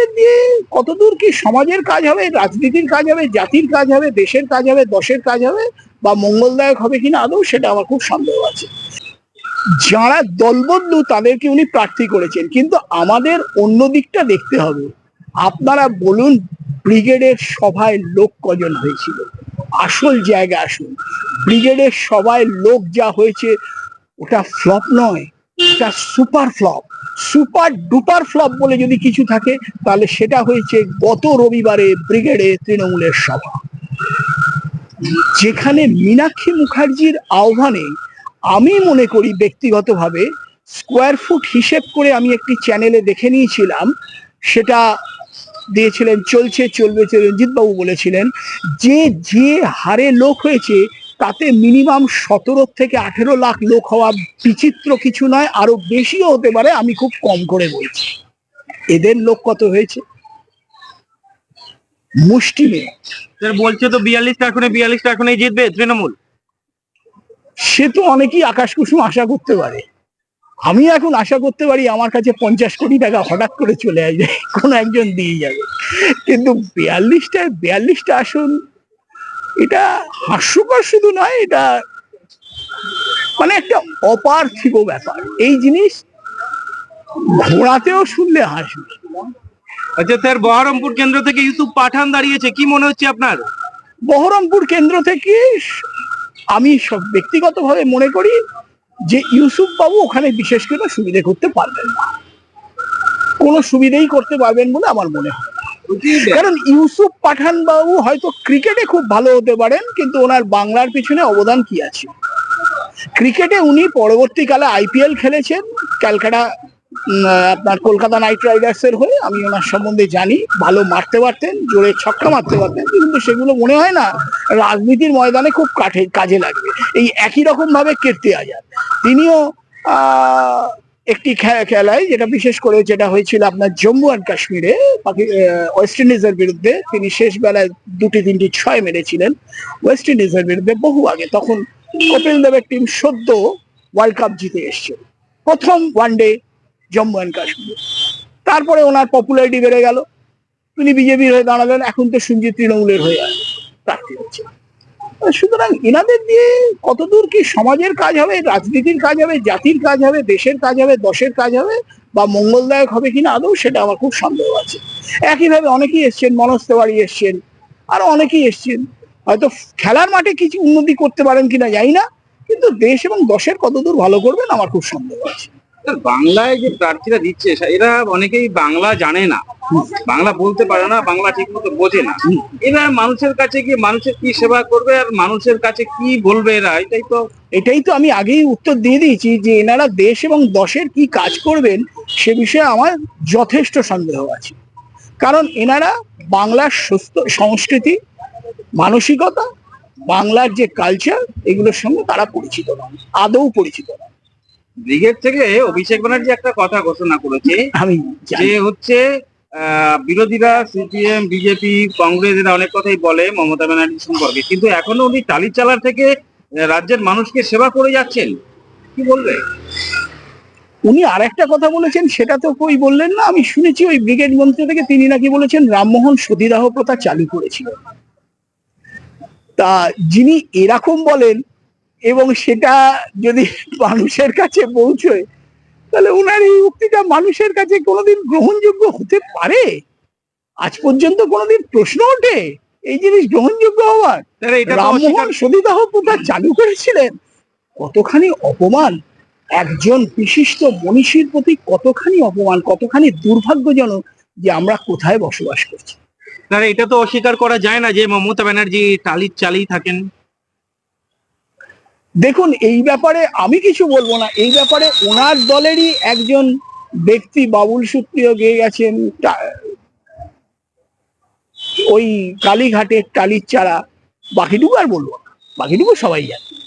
এনাদের দিয়ে কতদূর কি সমাজের কাজ হবে, রাজনীতির কাজ হবে, জাতির কাজ হবে, দেশের কাজ হবে, দশের কাজ হবে বা মঙ্গলদায়ক হবে কিনা আদৌ সেটা আমার খুব সন্দেহ আছে। যারা দলবন্ধু তাদেরকে উনি প্রার্থী করেছেন, কিন্তু আমাদের অন্য দিকটা দেখতে হবে। আপনারা বলুন, ব্রিগেডের সভায় লোক কজন হয়েছিল? আসল জায়গা আসুন। ব্রিগেডের সভায় লোক যা হয়েছে, ওটা ফ্লপ নয়, ওটা super flop. Super duper flop বলে যদি কিছু থাকে, তাহলে সেটা হয়েছে গত রবিবারে ব্রিগেডে তৃণমূলের সভা। যেখানে মীনাক্ষী মুখার্জির আহ্বানে আমি মনে করি ব্যক্তিগতভাবে স্কোয়ার ফুট হিসেব করে আমি একটি চ্যানেলে দেখে নিয়েছিলাম, সেটা দিয়েছিলেন, চলছে, চলবে রঞ্জিত বাবু বলেছিলেন, যে যে হারে লোক হয়েছে তাতে মিনিমাম সতেরো থেকে আঠেরো লাখ লোক হওয়া বিচিত্র কিছু নয় আরও বেশিও হতে পারে আমি খুব কম করে বলছি। এদের লোক কত হয়েছে? মুষ্টিমে বলছে তো বিয়াল্লিশটা আসনে বিয়াল্লিশটা আসনেই জিতবে তৃণমূল। সে তো অনেকেই আকাশ কুসুম আশা করতে পারে। আমি এখন আশা করতে পারি আমার কাছে পঞ্চাশ কোটি টাকা হঠাৎ করে চলে আসবে কোনো একজন দিয়ে যাবে। কিন্তু বিয়াল্লিশটা বিয়াল্লিশটা আসন এটা হাস্যকর শুধু নয় এটা মানে একটা অপার্থিব ব্যাপার। এই জিনিস ঘোড়াতেও শুনলে হাসবে আচ্ছা স্যার বহরমপুর কেন্দ্র থেকে ইউসুফ পাঠান দাঁড়িয়েছে। কি মনে হচ্ছে আপনার? বহরমপুর কেন্দ্র থেকে আমি সব ব্যক্তিগতভাবে মনে করি যে ইউসুফ বাবু ওখানে বিশেষ কোনো সুবিধে করতে পারবেন না। কোনো সুবিধেই করতে পারবেন বলে আমার মনে হয়। কারণ ইউসুফ পাঠান বাবু হয়তো ক্রিকেটে খুব ভালো হতে পারেন, কিন্তু ওনার বাংলার পিছনে অবদান কি আছে? ক্রিকেটে উনি পরবর্তীকালে আইপিএল খেলেছেন, ক্যালকাটা আপনার কলকাতা নাইট রাইডার্স এর হয়ে, আমি ওনার সম্বন্ধে জানি, ভালো মারতে পারতেন, জোরে ছক্কা মারতে পারতেন, কিন্তু সেগুলো মনে হয় না, রাজনীতির ময়দানে খুব কাঠে, কাজে লাগবে। এই একই রকম ভাবে কীর্তি আজাদ তিনিও একটি খেলায় যেটা বিশেষ করে যেটা হয়েছিল আপনার জম্মু অ্যান্ড কাশ্মীরে ওয়েস্ট ইন্ডিজের বিরুদ্ধে তিনি শেষ বেলায় দুটি তিনটি ছয় মেরেছিলেন ওয়েস্ট ইন্ডিজের বিরুদ্ধে বহু আগে। তখন কপিল দেবের টিম সদ্য ওয়ার্ল্ড কাপ জিতে এসছে। প্রথম ওয়ানডে জম্মু অ্যান্ড কাশ্মীর। তারপরে ওনার পপুলারিটি বেড়ে গেল। তিনি বিজেপির হয়ে দাঁড়ালেন। এখন তো সঞ্জিত তৃণমূলের হয়ে প্রার্থী হচ্ছে সুতরাং এনাদের দিয়ে কতদূর কি সমাজের কাজ হবে, রাজনীতির কাজ হবে, জাতির কাজ হবে, দেশের কাজ হবে, দশের কাজ হবে, বা মঙ্গলদায়ক হবে কিনা আদৌ, সেটা আমার খুব সন্দেহ আছে। একইভাবে অনেকেই এসছেন, মনোজ তেওয়ারি এসছেন, আরও অনেকেই এসছেন। হয়তো খেলার মাঠে কিছু উন্নতি করতে পারেন কিনা জানি না, কিন্তু দেশ এবং দশের কতদূর ভালো করবেন আমার খুব সন্দেহ আছে। বাংলায় যে প্রার্থীরা দিচ্ছে, এরা অনেকেই বাংলা জানে না। বাংলা বলতে পারে না বাংলা ঠিক মতো বোঝে না। এরা মানুষের কাছে গিয়ে মানুষের কি সেবা করবে আর মানুষের কাছে কি বলবে এরা এটাই তো এটাই তো আমি আগেই উত্তর দিয়ে দিয়েছি যে এনারা দেশ এবং দশের কি কাজ করবেন সে বিষয়ে আমার যথেষ্ট সন্দেহ আছে। কারণ এনারা বাংলার সুস্থ সংস্কৃতি মানসিকতা বাংলার যে কালচার এগুলোর সঙ্গে তারা পরিচিত নয় আদৌ পরিচিত নয় ব্রিগেড থেকে অভিষেক ব্যানার্জি একটা কথা ঘোষণা করেছে আমি যে হচ্ছে বিরোধীরা, সিপিএম, বিজেপি, কংগ্রেস, এরা অনেক কথাই বলে মমতা ব্যানার্জি সম্পর্কে। কিন্তু এখনও উনি টালি চালার থেকে রাজ্যের মানুষকে সেবা করে যাচ্ছেন। কি বলবে? উনি আর একটা কথা বলেছেন, সেটা তো কই বললেন না? আমি শুনেছি ওই ব্রিগেড মন্ত্রী থেকে তিনি নাকি বলেছেন, রামমোহন সতীদাহ প্রথা চালু করেছিল। তা যিনি এরকম বলেন, এবং সেটা যদি মানুষের কাছে পৌঁছয় তাহলে উনার এই উক্তিটা মানুষের কাছে কোনোদিন গ্রহণযোগ্য হতে পারে? আজ পর্যন্ত কোনোদিন প্রশ্ন ওঠে? এই জিনিস গ্রহণযোগ্য হওয়ার? রামমোহন সতীদাহ প্রথা চালু করেছিলেন। কতখানি অপমান? একজন বিশিষ্ট মনীষীর প্রতি কতখানি অপমান কতখানি দুর্ভাগ্যজনক যে আমরা কোথায় বসবাস করছি? স্যার এটা তো অস্বীকার করা যায় না যে মমতা ব্যানার্জি টালির চালিয়ে থাকেন। দেখুন, এই ব্যাপারে আমি কিছু বলব না। এই ব্যাপারে ওনার দলেরই একজন ব্যক্তি বাবুল সুপ্রিয় গিয়ে গেছেন ওই কালীঘাটের টালির চারা। বাকিটুকু আর বলব না। বাকিটুকু সবাই জানে।